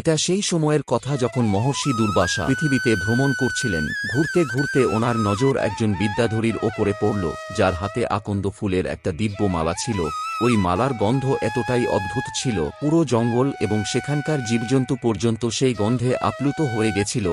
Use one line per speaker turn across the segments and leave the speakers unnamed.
এটা সেই সময়ের কথা যখন মহর্ষি দুর্বাসা পৃথিবীতে ভ্রমণ করছিলেন, ঘুরতে ঘুরতে ওনার নজর একজন বিদ্যাধরীর ওপরে পড়ল, যার হাতে আকন্দ ফুলের একটা দিব্য মালা ছিল। ওই মালার গন্ধ এতটাই অদ্ভুত ছিল, পুরো জঙ্গল এবং সেখানকার জীবজন্তু পর্যন্ত সেই গন্ধে আপ্লুত হয়ে গেছিল।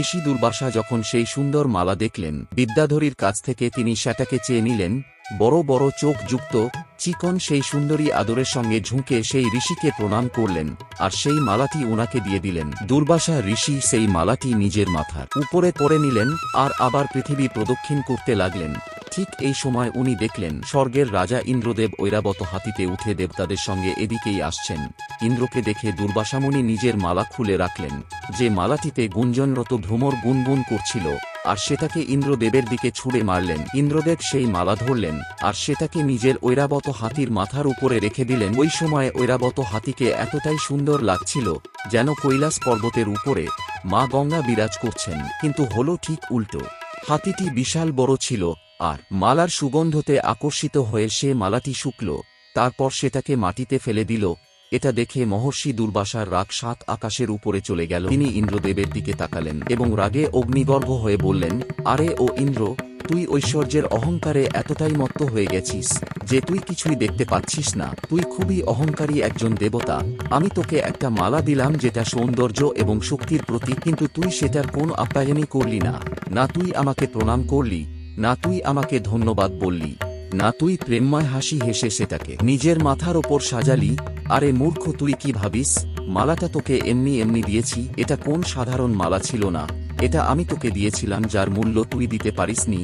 ঋষি দুর্বাসা যখন সেই সুন্দর মালা দেখলেন, বিদ্যাধরীর কাছ থেকে তিনি সেটাকে চেয়ে নিলেন বড় বড় চোখ যুক্ত চিকন সেই সুন্দরী আদরের সঙ্গে ঝুঁকে সেই ঋষিকে প্রণাম করলেন, আর সেই মালাটি উনাকে দিয়ে দিলেন। দুর্বাসা ঋষি সেই মালাটি নিজের মাথার উপরে পরে নিলেন, আর আবার পৃথিবী প্রদক্ষিণ করতে লাগলেন। ঠিক এই সময় উনি দেখলেন, স্বর্গের রাজা ইন্দ্রদেব ঐরাবত হাতিতে উঠে দেবতাদের সঙ্গে এদিকেই আসছেন। ইন্দ্রকে দেখে দুর্বাসামণি নিজের মালা খুলে রাখলেন, যে মালাটিতে গুঞ্জনরত ভ্রমর গুনগুন করছিল, আর সেটাকে ইন্দ্রদেবের দিকে ছুঁড়ে মারলেন। ইন্দ্রদেব সেই মালা ধরলেন, আর সেটাকে নিজের ঐরাবত হাতির মাথার উপরে রেখে দিলেন। ওই সময় ঐরাবত হাতিকে এতটাই সুন্দর লাগছিল, যেন কৈলাস পর্বতের উপরে মা গঙ্গা বিরাজ করছেন, কিন্তু হলো ঠিক উল্টো। হাতিটি বিশাল বড় ছিল, আর মালার সুগন্ধতে আকর্ষিত হয়ে সে মালাটি শুকল, তারপর সেটাকে মাটিতে ফেলে দিল। এটা দেখে মহর্ষি দুর্বাসার রাগ সাত আকাশের উপরে চলে গেল। তিনি ইন্দ্রদেবের দিকে তাকালেন এবং রাগে অগ্নিগর্ভ হয়ে বললেন, আরে ও ইন্দ্র তুই ঐশ্বর্যের অহংকারে এতটাই মত্ত হয়ে গেছিস যে তুই কিছুই দেখতে পাচ্ছিস না। তুই খুবই অহংকারী একজন দেবতা। আমি তোকে একটা মালা দিলাম যেটা সৌন্দর্য এবং শক্তির প্রতীক, কিন্তু তুই সেটার কোন আপ্যায়নই করলি না। না তুই আমাকে প্রণাম করলি, না তুই আমাকে ধন্যবাদ বললি, না তুই প্রেমময় হাসি হেসে সেটাকে নিজের মাথার ওপর সাজালি। আরে মূর্খ, তুই কি ভাবিস? মালাটা তোকে এমনি এমনি দিয়েছি, এটা কোন সাধারণ মালা ছিল না? এটা আমি তোকে দিয়েছিলাম যার মূল্য তুই দিতে পারিসনি,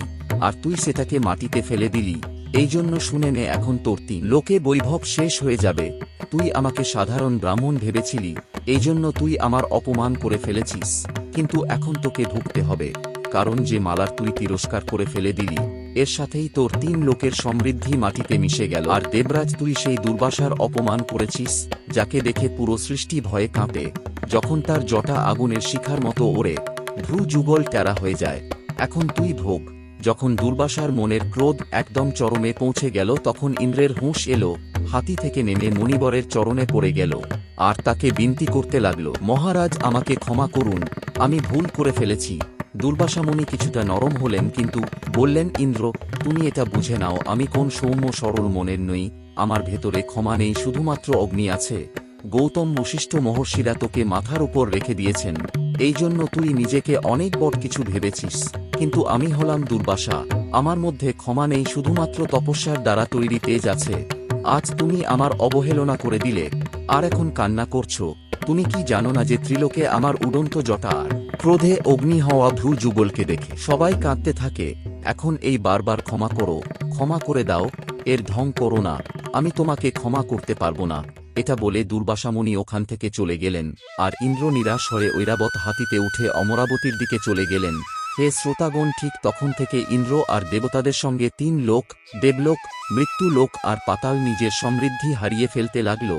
আর তুই সেটাকে মাটিতে ফেলে দিলি। এই জন্য শুনে নে এখন তোর তিন লোকে বৈভব শেষ হয়ে যাবে। তুই আমাকে সাধারণ ব্রাহ্মণ ভেবেছিলি, এই জন্য তুই আমার অপমান করে ফেলেছিস। কিন্তু এখন তোকে ভুগতে হবে, কারণ যে মালার তুই তিরস্কার করে ফেলে দিলি, এর সাথেই তোর তিন লোকের সমৃদ্ধি মাটিতে মিশে গেল। আর দেবরাজ, তুই সেই দুর্বাসার অপমান করেছিস, যাকে দেখে পুরো সৃষ্টি ভয়ে কাঁপে, যখন তার জটা আগুনের শিখার মতো ওড়ে। ভ্রু যুগল ট্যারা হয়ে যায়। এখন তুই ভোগ। যখন দুর্বাসার মনের ক্রোধ একদম চরমে পৌঁছে গেল, তখন ইন্দ্রের হুঁশ এলো, হাতি থেকে নেমে মণিবরের চরণে পড়ে গেল, আর তাকে বিনতি করতে লাগল, মহারাজ, আমাকে ক্ষমা করুন, আমি ভুল করে ফেলেছি। দুর্বাসামণি কিছুটা নরম হলেন, কিন্তু বললেন, ইন্দ্র, তুমি এটা বুঝে নাও, আমি কোন সৌম্য সরল মনের নই, আমার ভেতরে ক্ষমা নেই, শুধুমাত্র অগ্নি আছে। গৌতম বশিষ্ঠ মহর্ষিরা তোকে মাথার উপর রেখে দিয়েছেন। এই জন্য তুই নিজেকে অনেক বড় কিছু ভেবেছিস। কিন্তু আমি হলাম দুর্বাসা। আমার মধ্যে ক্ষমা নেই, শুধুমাত্র তপস্যার দ্বারা তৈরি তেজ আছে। আজ তুমি আমার অবহেলনা করে দিলে। আর এখন কান্না করছ। তুমি কি জানো না যে ত্রিলোকে আমার উড়ন্ত জটা আর ক্রোধে অগ্নি হওয়া ভ্রু যুগলকে দেখে? সবাই কাঁদতে থাকে। এখন এই বারবার ক্ষমা করো। ক্ষমা করে দাও। এর ঢং করো না। আমি তোমাকে ক্ষমা করতে পারব না। এটা বলে দুর্বাসামণি ওখান থেকে চলে গেলেন, আর ইন্দ্র নিরাশ হয়ে ঐরাবত হাতিতে উঠে অমরাবতীর দিকে চলে গেলেন। হে শ্রোতাগণ, ঠিক তখন থেকে ইন্দ্র আর দেবতাদের সঙ্গে তিন লোক, দেবলোক মৃত্যু লোক আর পাতাল নিজের সমৃদ্ধি হারিয়ে ফেলতে লাগল।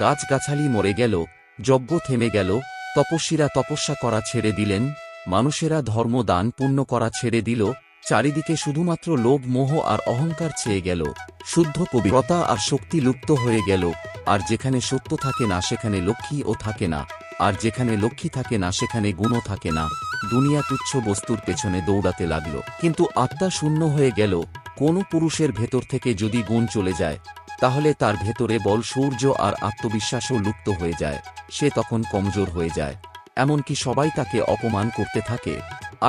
গাছগাছালি মরে গেল, যজ্ঞ থেমে গেল, তপস্বীরা তপস্যা করা ছেড়ে দিলেন, মানুষেরা ধর্ম দান পূর্ণ করা ছেড়ে দিল, চারিদিকে শুধুমাত্র লোভ, মোহ আর অহংকার ছেয়ে গেল। শুদ্ধ পবিত্রতা আর শক্তি লুপ্ত হয়ে গেল। আর যেখানে সত্য থাকে না সেখানে লক্ষ্মীও থাকে না, আর যেখানে লক্ষ্মী থাকে না সেখানে গুণও থাকে না। দুনিয়া তুচ্ছ বস্তুর পেছনে দৌড়াতে লাগল। কিন্তু আত্মা শূন্য হয়ে গেল, কোনো পুরুষের ভেতর থেকে যদি গুণ চলে যায়, তাহলে তার ভেতরে বল সূর্য আর আত্মবিশ্বাসও লুপ্ত হয়ে যায়, সে তখন কমজোর হয়ে যায়। এমনকি সবাই তাকে অপমান করতে থাকে,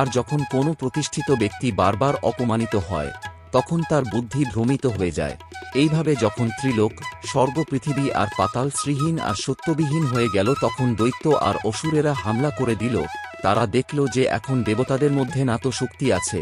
আর যখন কোনো প্রতিষ্ঠিত ব্যক্তি বারবার অপমানিত হয় তখন তার বুদ্ধি ভ্রমিত হয়ে যায়। এইভাবে যখন ত্রিলোক স্বর্গ পৃথিবী আর পাতাল শ্রীহীন আর সত্যবিহীন হয়ে গেল, তখন দৈত্য আর অসুরেরা হামলা করে দিল। তারা দেখল যে এখন দেবতাদের মধ্যে না তো শক্তি আছে,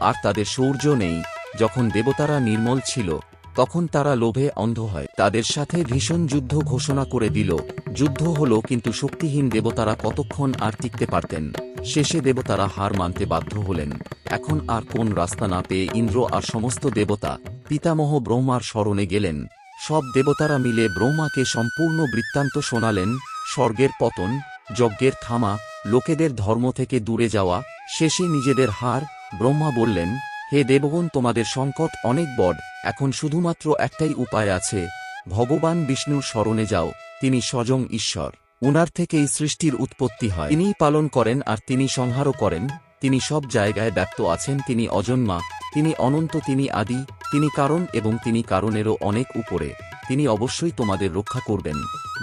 আর তাদের সৌর্য নেই। যখন দেবতারা নির্মল ছিল, তখন তারা লোভে অন্ধ হয়। তাদের সাথে ভীষণ যুদ্ধ ঘোষণা করে দিল। যুদ্ধ হল কিন্তু শক্তিহীন দেবতারা কতক্ষণ আর টিকতে পারতেন। শেষে দেবতারা হার মানতে বাধ্য হলেন। এখন আর কোন রাস্তা না পেয়ে ইন্দ্র আর সমস্ত দেবতা, পিতামহ ব্রহ্মার স্মরণে গেলেন। সব দেবতারা মিলে ব্রহ্মাকে সম্পূর্ণ বৃত্তান্ত শোনালেন, স্বর্গের পতন, যজ্ঞের থামা, লোকেদের ধর্ম থেকে দূরে যাওয়া, শেষে নিজেদের হার, ব্রহ্মা বললেন, হে দেবগণ, তোমাদের সংকট অনেক বড়, এখন শুধুমাত্র একটাই উপায় আছে। ভগবান বিষ্ণুর স্মরণে যাও, তিনি স্বয়ং ঈশ্বর। উনার থেকেই সৃষ্টির উৎপত্তি হয়। তিনিই পালন করেন আর তিনি সংহারও করেন। তিনি সব জায়গায় ব্যক্ত আছেন, তিনি অজন্মা, তিনি অনন্ত, তিনি আদি, তিনি কারণ এবং তিনি কারণেরও অনেক উপরে। তিনি অবশ্যই তোমাদের রক্ষা করবেন।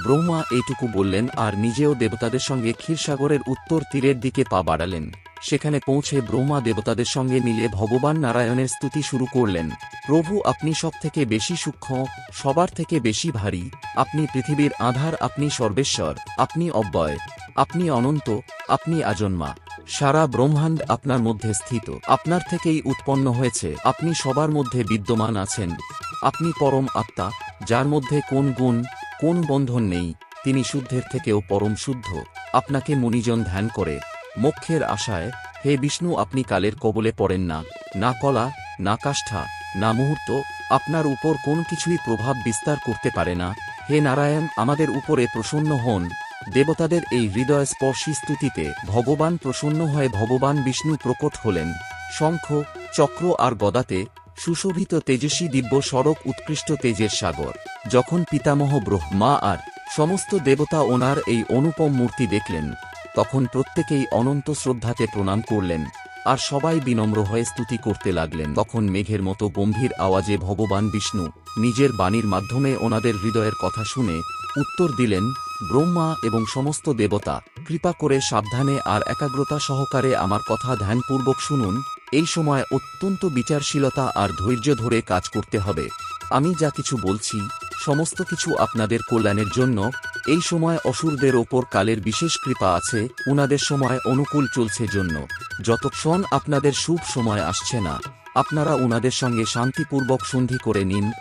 ব্রহ্মা এইটুকু বললেন, আর নিজেও দেবতাদের সঙ্গে ক্ষীরসাগরের উত্তর তীরের দিকে পা বাড়ালেন। সেখানে পৌঁছে ব্রহ্মা দেবতাদের সঙ্গে মিলে ভগবান নারায়ণের স্তুতি শুরু করলেন। প্রভু, আপনি সব থেকে বেশি সূক্ষ্ম, সবার থেকে বেশি ভারী, আপনি পৃথিবীর আধার, আপনি সর্বেশ্বর, আপনি অব্যয়। আপনি অনন্ত, আপনি আজন্মা। সারা ব্রহ্মাণ্ড আপনার মধ্যে স্থিত। আপনার থেকেই উৎপন্ন হয়েছে। আপনি সবার মধ্যে বিদ্যমান আছেন। আপনি পরম আত্মা, যার মধ্যে কোন গুণ, কোন বন্ধন নেই। তিনি শুদ্ধের থেকেও পরম শুদ্ধ। আপনাকে মুনিজন ধ্যান করে। মোক্ষের আশায়, হে বিষ্ণু, আপনি কালের কবলে পড়েন না। না কলা, না কাষ্ঠা, না মুহূর্ত, আপনার উপর কোন কিছুই প্রভাব বিস্তার করতে পারে না। হে নারায়ণ, আমাদের উপরে প্রসন্ন হন। দেবতাদের এই হৃদয় স্পর্শী স্তুতিতে ভগবান প্রসন্ন হয়ে ভগবান বিষ্ণু প্রকট হলেন। শঙ্খ, চক্র আর গদাতে সুশোভিত তেজস্বী দিব্য সড়ক উৎকৃষ্ট তেজের সাগর। যখন পিতামহ ব্রহ্মা আর সমস্ত দেবতা ওনার এই অনুপম মূর্তি দেখলেন, তখন প্রত্যেকেই অনন্ত শ্রদ্ধাতে প্রণাম করলেন আর সবাই বিনম্র হয়ে স্তুতি করতে লাগলেন। তখন মেঘের মতো গম্ভীর আওয়াজে ভগবান বিষ্ণু নিজের বাণীর মাধ্যমে ওনাদের হৃদয়ের কথা শুনে উত্তর দিলেন ব্রহ্মা এবং সমস্ত দেবতা, কৃপা করে সাবধানে আর একাগ্রতা সহকারে আমার কথা ধ্যানপূর্বক শুনুন, এই সময় অত্যন্ত বিচারশীলতা আর ধৈর্য ধরে কাজ করতে হবে। আমি যা কিছু বলছি, সমস্ত কিছু আপনাদের কল্যাণের জন্য, এই সময় অসুরদের ওপর কালের বিশেষ কৃপা আছে, উনাদের সময় অনুকূল চলছে জন্য। যতক্ষণ আপনাদের শুভ সময় আসছে না, আপনারা উনাদের সঙ্গে শান্তিপূর্বক সন্ধি করে নিন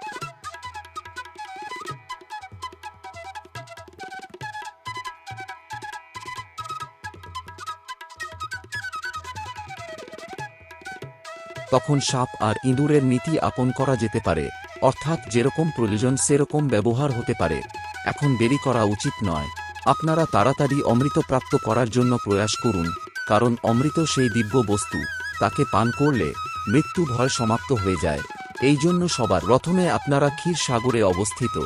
তখন সাপ আর ইঁদুরের নীতি আপন করা যেতে পারে, অর্থাৎ যেরকম প্রয়োজন সেরকম ব্যবহার হতে পারে। এখন দেরি করা উচিত নয়। আপনারা তাড়াতাড়ি অমৃত প্রাপ্ত করার জন্য প্রয়াস করুন, কারণ অমৃত সেই দিব্য বস্তু, তাকে পান করলে মৃত্যু ভয় সমাপ্ত হয়ে যায়। এই জন্য সবার প্রথমে আপনারা ক্ষীর সাগরে অবস্থিত,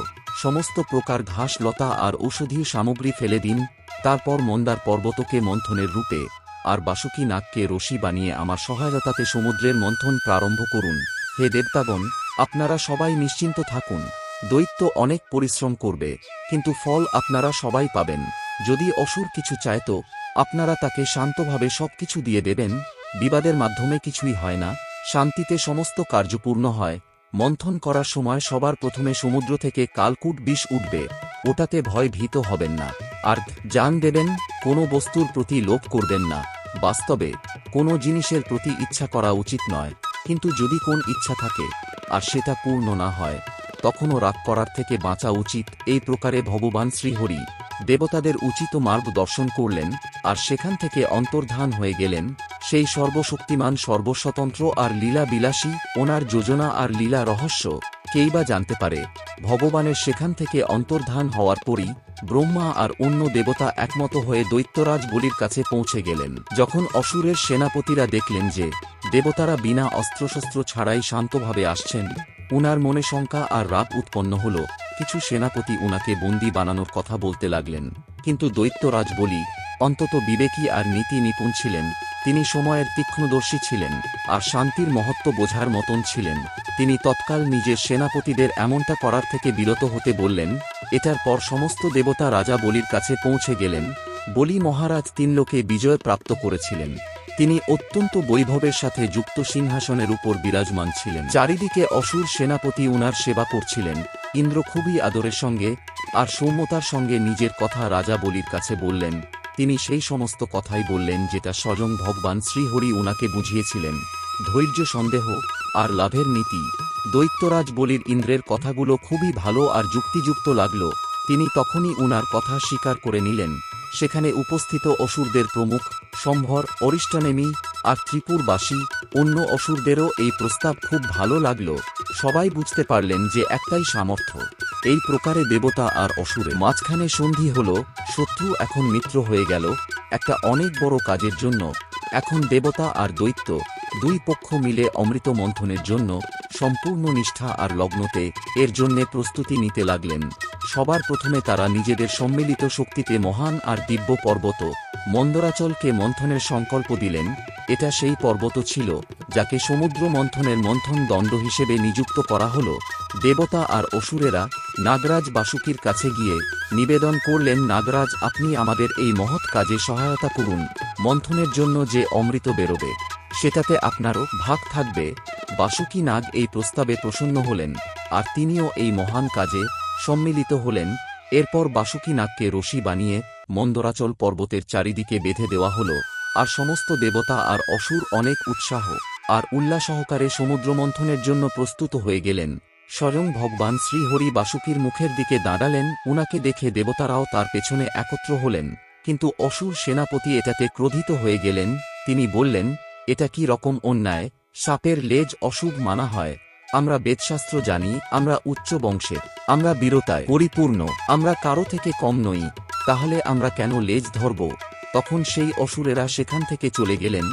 সমস্ত প্রকার ঘাস লতা আর ঔষধীয় সামগ্রী ফেলে দিন, তারপর মন্দার পর্বতকে মন্থনের রূপে আর বাসুকি নাগকে রশি বানিয়ে আমার সহায়তাতে সমুদ্রের মন্থন প্রারম্ভ করুন। হে দেবতাগণ, আপনারা সবাই নিশ্চিন্ত থাকুন। দৈত্য অনেক পরিশ্রম করবে, কিন্তু ফল আপনারা সবাই পাবেন। যদি অসুর কিছু চায় তো, আপনারা তাকে শান্তভাবে সবকিছু দিয়ে দেবেন। বিবাদের মাধ্যমে কিছুই হয় না, শান্তিতে সমস্ত কার্যপূর্ণ হয়। মন্থন করার সময় সবার প্রথমে সমুদ্র থেকে কালকুট বিষ উঠবে। ওটাতে ভয় ভীত হবেন না। আর জান দেবেন, কোনো বস্তুর প্রতি লোভ করবেন না। বাস্তবে, কোনো জিনিসের প্রতি ইচ্ছা করা উচিত নয়। কিন্তু যদি কোন ইচ্ছা থাকে, আর সেটা পূর্ণ না হয়, তখনও রাগ করার থেকে বাঁচা উচিত। এই প্রকারে ভগবান শ্রীহরি দেবতাদের উচিত মার্গ দর্শন করলেন, আর সেখান থেকে অন্তর্ধান হয়ে গেলেন। সেই সর্বশক্তিমান, সর্বস্বতন্ত্র আর লীলা বিলাসী ওনার যোজনা আর লীলা রহস্য কেই বা জানতে পারে, ভগবানের সেখান থেকে অন্তর্ধান হওয়ার পরই ব্রহ্মা আর অন্য দেবতা একমত হয়ে দৈত্যরাজ বলির কাছে পৌঁছে গেলেন। যখন অসুরের সেনাপতিরা দেখলেন যে দেবতারা বিনা অস্ত্রশস্ত্র ছাড়াই শান্তভাবে আসছেন, উনার মনে শঙ্কা আর রাগ উৎপন্ন হল। কিছু সেনাপতি উনাকে বন্দি বানানোর কথা বলতে লাগলেন, কিন্তু দৈত্যরাজ বলি অন্তত বিবেকী আর নীতি নিপুণ ছিলেন। তিনি সময়ের তীক্ষ্ণদর্শী ছিলেন, আর শান্তির মহত্ব বোঝার মতন ছিলেন। তিনি তৎকাল নিজের সেনাপতিদের এমনটা করার থেকে বিরত হতে বললেন, এটার পর সমস্ত দেবতা রাজা বলির কাছে পৌঁছে গেলেন। বলি মহারাজ তিন লোকে বিজয় প্রাপ্ত করেছিলেন। তিনি অত্যন্ত বৈভবের সাথে যুক্ত সিংহাসনের উপর বিরাজমান ছিলেন। চারিদিকে অসুর সেনাপতি উনার সেবা করছিলেন। ইন্দ্র খুবই আদরের সঙ্গে, আর সৌম্যতার সঙ্গে নিজের কথা রাজা বলির কাছে বললেন তিনি সেই সমস্ত কথাই বললেন যেটা স্বয়ং ভগবান শ্রীহরি উনাকে বুঝিয়েছিলেন। ধৈর্য সন্দেহ আর লাভের নীতি। দৈত্যরাজ বলির ইন্দ্রের কথাগুলো খুবই ভালো আর যুক্তিযুক্ত লাগল। তিনি তখনই উনার কথা স্বীকার করে নিলেন। সেখানে উপস্থিত অসুরদের প্রমুখ, সম্ভর, অরিষ্টানেমি আর ত্রিপুরবাসী, অন্য অসুরদেরও এই প্রস্তাব খুব ভালো লাগল। সবাই বুঝতে পারলেন যে একটাই সামর্থ্য। এই প্রকারে দেবতা আর অসুরে। মাঝখানে সন্ধি হল, শত্রু এখন মিত্র হয়ে গেল, একটা অনেক বড় কাজের জন্য। এখন দেবতা আর দৈত্য, দুই পক্ষ মিলে অমৃত মন্থনের জন্য সম্পূর্ণ নিষ্ঠা আর লগ্নতে এর জন্যে প্রস্তুতি নিতে লাগলেন। সবার প্রথমে তারা নিজেদের সম্মিলিত শক্তিতে মহান আর দিব্য পর্বত, মন্দরাচলকে মন্থনের সংকল্প দিলেন। এটা সেই পর্বত ছিল, যাকে সমুদ্র মন্থনের মন্থন দণ্ড হিসেবে নিযুক্ত করা হল। দেবতা আর অসুরেরা নাগরাজ বাসুকির কাছে গিয়ে নিবেদন করলেন, নাগরাজ, আপনি আমাদের এই মহৎ কাজে সহায়তা করুন। মন্থনের জন্য যে অমৃত বেরোবে, সেটাতে আপনারও ভাগ থাকবে। বাসুকি নাগ এই প্রস্তাবে প্রসন্ন হলেন, আর তিনিও এই মহান কাজে সম্মিলিত হলেন। এরপর বাসুকি নাগকে রশি বানিয়ে মন্দরাচল পর্বতের চারিদিকে বেঁধে দেওয়া হল, আর সমস্ত দেবতা আর অসুর অনেক উৎসাহ আর উল্লাসহকারে সমুদ্র মন্থনের জন্য প্রস্তুত হয়ে গেলেন। স্বয়ং ভগবান শ্রীহরি বাসুকীর মুখের দিকে দাঁড়ালেন, উনাকে দেখে দেবতারাও তার পেছনে একত্র হলেন। কিন্তু অসুর সেনাপতি এটাতে ক্রোধিত হয়ে গেলেন, তিনি বললেন, এটা কি রকম অন্যায়? সাপের লেজ অশুভ মানা হয়। আমরা বেদশাস্ত্র জানি, আমরা উচ্চ বংশের আমরা বীরতায়, পরিপূর্ণ, আমরা কারও থেকে কম নই। তাহলে আমরা কেন লেজ ধরব? তখন সেই অসুরেরা সেখান থেকে চলে গেলেন।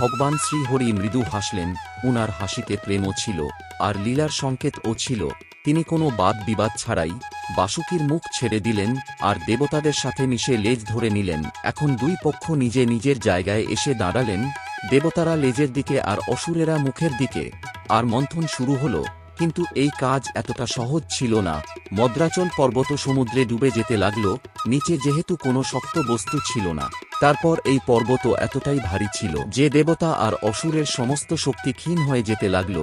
ভগবান শ্রীহরি মৃদু হাসলেন, উনার হাসিতে প্রেমও ছিল, আর লীলার সংকেতও ছিল। তিনি কোনো বাদ বিবাদ ছাড়াই বাসুকির মুখ ছেড়ে দিলেন, আর দেবতাদের সাথে মিশে লেজ ধরে নিলেন। এখন দুই পক্ষ নিজে নিজের জায়গায় এসে দাঁড়ালেন, দেবতারা লেজের দিকে আর অসুরেরা মুখের দিকে। আর মন্থন শুরু হলো। কিন্তু এই কাজ এতটা সহজ ছিল না। মদ্রাচল পর্বত সমুদ্রে ডুবে যেতে লাগল, নিচে যেহেতু কোনো শক্ত বস্তু ছিল না। তারপর এই পর্বত এতটাই ভারী ছিল যে দেবতা আর অসুরের সমস্ত শক্তি ক্ষীণ হয়ে যেতে লাগল।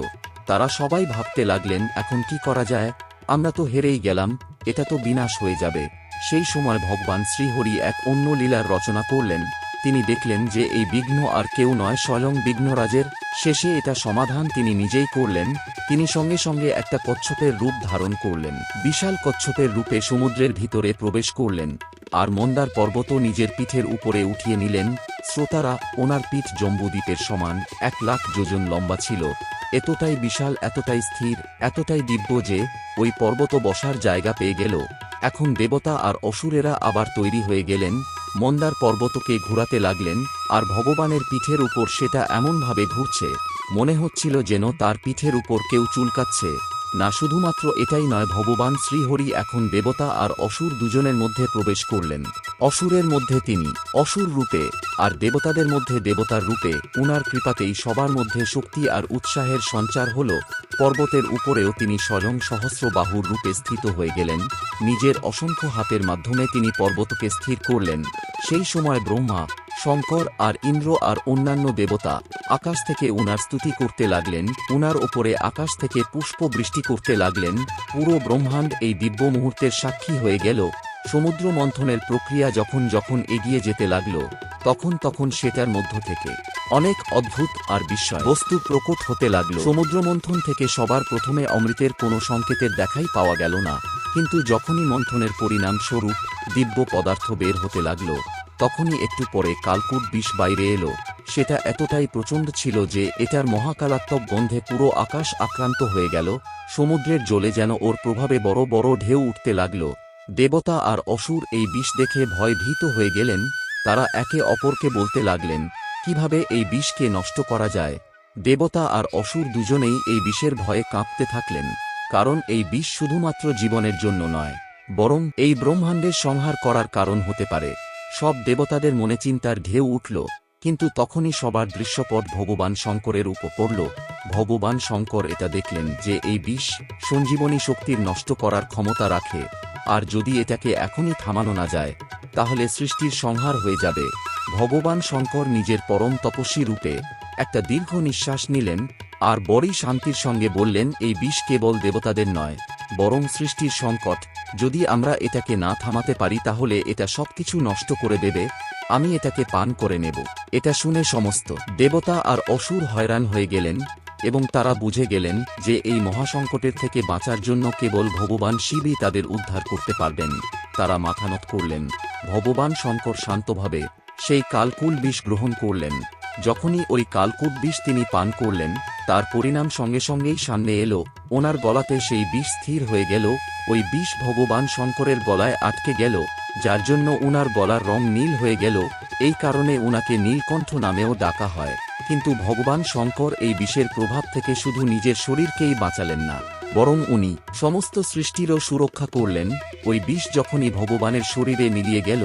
তারা সবাই ভাবতে লাগলেন, এখন কি করা যায়? আমরা তো হেরেই গেলাম, এটা তো বিনাশ হয়ে যাবে। সেই সময় ভগবান শ্রীহরি এক অন্য লীলার রচনা করলেন। তিনি দেখলেন যে এই বিঘ্ন আর কেউ নয়, স্বয়ং বিঘ্নরাজের। শেষে এটা সমাধান তিনি নিজেই করলেন। তিনি সঙ্গে সঙ্গে একটা কচ্ছপের রূপ ধারণ করলেন। বিশাল কচ্ছপের রূপে সমুদ্রের ভিতরে প্রবেশ করলেন। আর মন্দার পর্বত নিজের পিঠের উপরে উঠিয়ে নিলেন। শ্রোতারা, ওনার পিঠ জম্বুদ্বীপের সমান, এক লাখ যোজন লম্বা ছিল। এতটাই বিশাল, এতটাই স্থির, এতটাই দিব্য যে ওই পর্বত বসার জায়গা পেয়ে গেল। এখন দেবতা আর অসুরেরা আবার তৈরি হয়ে গেলেন। মন্দার পর্বতকে ঘুরাতে লাগলেন, আর ভগবানের পিঠের উপর সেটা এমনভাবে ঘুরছে, মনে হচ্ছিল যেন তার পিঠের উপর কেউ চুলকাচ্ছে। না শুধুমাত্র এটাই নয়, ভগবান শ্রীহরি এখন দেবতা আর অসুর দুজনের মধ্যে প্রবেশ করলেন। অসুরের মধ্যে তিনি, অসুর রূপে, আর দেবতাদের মধ্যে দেবতার রূপে, উনার কৃপাতেই সবার মধ্যে শক্তি আর উৎসাহের সঞ্চার হল। পর্বতের উপরেও তিনি স্বয়ং সহস্র বাহুর রূপে স্থিত হয়ে গেলেন। নিজের অসংখ্য হাতের মাধ্যমে তিনি পর্বতকে স্থির করলেন। সেই সময় ব্রহ্মা শঙ্কর আর ইন্দ্র আর অন্যান্য দেবতা আকাশ থেকে উনার স্তুতি করতে লাগলেন, উনার ওপরে আকাশ থেকে পুষ্প বৃষ্টি করতে লাগলেন, পুরো ব্রহ্মাণ্ড এই দিব্য মুহূর্তের সাক্ষী হয়ে গেল, সমুদ্র মন্থনের প্রক্রিয়া যখন যখন এগিয়ে যেতে লাগল, তখন তখন সেটার মধ্য থেকে অনেক অদ্ভুত আর বিস্ময় বস্তু প্রকট হতে লাগল। সমুদ্র মন্থন থেকে সবার প্রথমে অমৃতের কোনো সংকেতের দেখাই পাওয়া গেল না, কিন্তু যখনই মন্থনের পরিণাম স্বরূপ দিব্য পদার্থ বের হতে লাগল তখনই একটু পরে কালকুট বিষ বাইরে এলো। সেটা এতটাই প্রচণ্ড ছিল যে এটার মহাকালাত্মক গন্ধে পুরো আকাশ আক্রান্ত হয়ে গেল, সমুদ্রের জলে যেন ওর প্রভাবে বড় বড় ঢেউ উঠতে লাগল। দেবতা আর অসুর এই বিষ দেখে ভয় ভীত হয়ে গেলেন, তারা একে অপরকে বলতে লাগলেন, কীভাবে এই বিষকে নষ্ট করা যায়? দেবতা আর অসুর দুজনেই এই বিষের ভয়ে কাঁপতে থাকলেন, কারণ এই বিষ শুধুমাত্র জীবনের জন্য নয়, বরং এই ব্রহ্মাণ্ডের সংহার করার কারণ হতে পারে। সব দেবতাদের মনে চিন্তার ঢেউ উঠল, কিন্তু তখনই সবার দৃশ্যপট ভগবান শঙ্করের উপর পড়ল। ভগবান শঙ্কর এটা দেখলেন যে এই বিষ সঞ্জীবনী শক্তির নষ্ট করার ক্ষমতা রাখে, আর যদি এটাকে এখনই থামানো না যায়, তাহলে সৃষ্টির সংহার হয়ে যাবে। ভগবান শঙ্কর নিজের পরম তপস্বী রূপে একটা দীর্ঘ নিঃশ্বাস নিলেন, আর বড়ই শান্তির সঙ্গে বললেন, এই বিষ কেবল দেবতাদের নয়, বরং সৃষ্টির সংকট যদি আমরা এটাকে না থামাতে পারি তাহলে এটা সবকিছু নষ্ট করে দেবে, আমি এটাকে পান করে নেব। এটা শুনে সমস্ত দেবতা আর অসুর হয়রান হয়ে গেলেন, এবং তারা বুঝে গেলেন যে এই মহাসংকটের থেকে বাঁচার জন্য কেবল ভগবান শিবই তাদের উদ্ধার করতে পারবেন। তারা মাথানত করলেন, ভগবান শঙ্কর শান্তভাবে সেই কালকুল বিষ গ্রহণ করলেন। যখনই ওই কালকুট বিষ তিনি পান করলেন, তার পরিণাম সঙ্গে সঙ্গেই সামনে এলো, ওনার গলাতে সেই বিষ স্থির হয়ে গেল, ওই বিষ ভগবান শঙ্করের গলায় আটকে গেল, যার জন্য উনার গলার রং নীল হয়ে গেল, এই কারণে উনাকে নীলকণ্ঠ নামেও ডাকা হয়। কিন্তু ভগবান শঙ্কর এই বিষের প্রভাব থেকে শুধু নিজের শরীরকেই বাঁচালেন না, বরং উনি সমস্ত সৃষ্টিরও সুরক্ষা করলেন, ওই বিষ যখনই ভগবানের শরীরে মিলিয়ে গেল,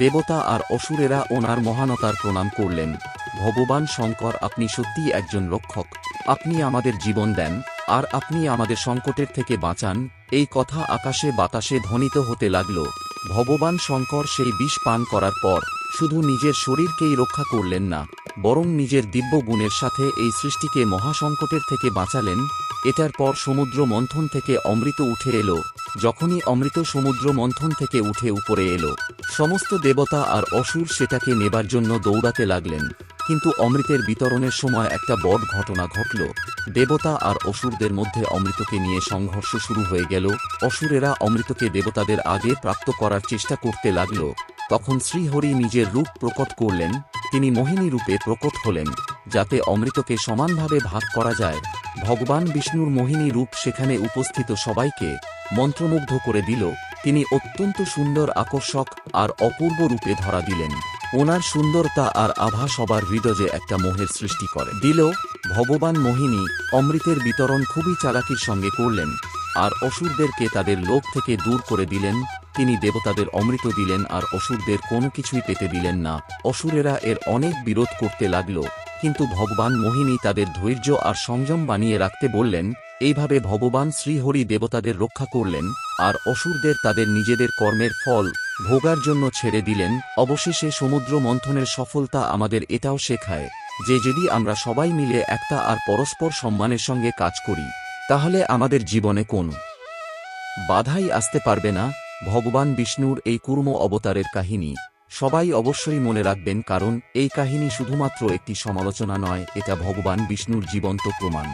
দেবতা আর অসুরেরা ওনার মহানতার প্রণাম করলেন। ভগবান শঙ্কর, আপনি সত্যিই একজন রক্ষক। আপনি আমাদের জীবন দেন, আর আপনি আমাদের সংকটের থেকে বাঁচান। এই কথা আকাশে বাতাসে ধ্বনিত হতে লাগল। ভগবান শঙ্কর সেই বিষ পান করার পর, শুধু নিজের শরীরকেই রক্ষা করলেন না, বরং নিজের দিব্য গুণের সাথে এই সৃষ্টিকে মহাসংকটের থেকে বাঁচালেন। এটার পর সমুদ্র মন্থন থেকে অমৃত উঠে এলো। যখনই অমৃত সমুদ্র মন্থন থেকে উঠে উপরে এলো, সমস্ত দেবতা আর অসুর সেটাকে নেবার জন্য দৌড়াতে লাগলেন। কিন্তু অমৃতের বিতরণের সময় একটা বড় ঘটনা ঘটল। দেবতা আর অসুরদের মধ্যে অমৃতকে নিয়ে সংঘর্ষ শুরু হয়ে গেল। অসুরেরা অমৃতকে দেবতাদের আগে প্রাপ্ত করার চেষ্টা করতে লাগল। তখন শ্রীহরি নিজের রূপ প্রকট করলেন। তিনি মোহিনী রূপে প্রকট হলেন, যাতে অমৃতকে সমানভাবে ভাগ করা যায়। ভগবান বিষ্ণুর মোহিনী রূপ সেখানে উপস্থিত সবাইকে মন্ত্রমুগ্ধ করে দিল। তিনি অত্যন্ত সুন্দর আকর্ষক আর অপূর্ব রূপে ধরা দিলেন। ওনার সুন্দরতা আর আভা সবার হৃদয়ে একটা মোহের সৃষ্টি করে। দিল ভগবান মোহিনী অমৃতের বিতরণ খুবই চালাকির সঙ্গে করলেন, আর অসুরদেরকে তাদের লোভ থেকে দূর করে দিলেন, তিনি দেবতাদের অমৃত দিলেন আর অসুরদের কোনো কিছুই পেতে দিলেন না। অসুরেরা এর অনেক বিরোধ করতে লাগল, কিন্তু ভগবান মোহিনী তাদের ধৈর্য আর সংযম বানিয়ে রাখতে বললেন, এইভাবে ভগবান শ্রীহরি দেবতাদের রক্ষা করলেন, আর অসুরদের তাদের নিজেদের কর্মের ফল ভোগার জন্য ছেড়ে দিলেন, অবশেষে সমুদ্র মন্থনের সফলতা আমাদের এটাও শেখায় যে যদি আমরা সবাই মিলে একটা আর পরস্পর সম্মানের সঙ্গে কাজ করি, তাহলে আমাদের জীবনে কোন বাধাই আসতে পারবে না। ভগবান বিষ্ণুর এই কুর্ম অবতারের কাহিনী সবাই অবশ্যই মনে রাখবেন, কারণ এই কাহিনী শুধুমাত্র একটি সমালোচনা নয়, এটা ভগবান বিষ্ণুর জীবন্ত প্রমাণ।